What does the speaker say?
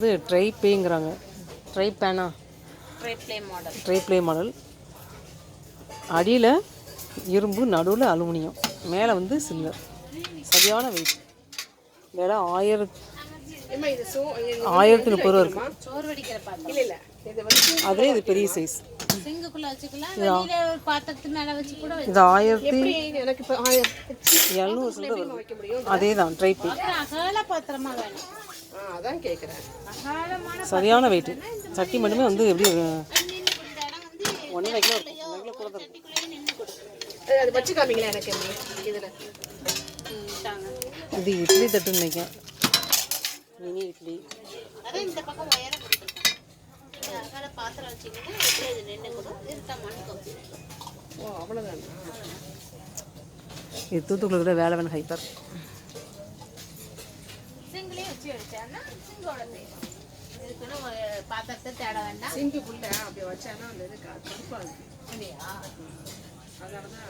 இது ட்ரை பேங்கிறாங்க ட்ரை பேனா try play model try play model அடியில் இரும்பு நடுவில் அலுமினியம். மேலே வந்து சில்வர் சரியான வெயிட் விலை ஆயிரத்தி ஆயிரத்தி முப்பது ரூபா இல்ல இல்ல. இது வந்து அதுலேயே இது பெரிய சைஸ் சிங்குக்குள்ள வச்சுக்கலாம். வெளியில ஒரு பாத்திரத்து மேல வச்சு கூட வச்சு இது ஆயிரத்தி எப்படி? எனக்கு இப்போ ஆயிரம் எழுநூறு சில்லரை வைக்க முடியும் வருது அதே தான் ட்ரை பே பாத்திரமா வேணும். ஆ அதான் கேட்குறேன் சரியான வெயிட்டு சட்டி மட்டுமே வந்து எப்படி ஒன்றரை கிலோ ஒன்றரை கிலோ கூட தான் அது- வச்சு காமிங்களா எனக்கு இதில். ம், தாங்க. இது இட்லி தட்டுன்னு நினைக்கிறேன். மினி இட்லி. அதான் இந்த பக்கம் பாத்திரம் வச்சுக்கிட்டு இது நின்று கொடுக்கும். ஓ அவ்வளோதானா இது தூத்துக்குள்ள கூட வேலை வேணும் ஹைப்பர் சிங்கிளே வச்சு வச்சான்னா சிங்கோட இதுக்குன்னு ஒரு பாத்திரத்தை தேட வேண்டாம். சிங்குக்குள்ள அப்படி வச்சானா அந்த இது இருக்கு. இல்லையா அதனால தான்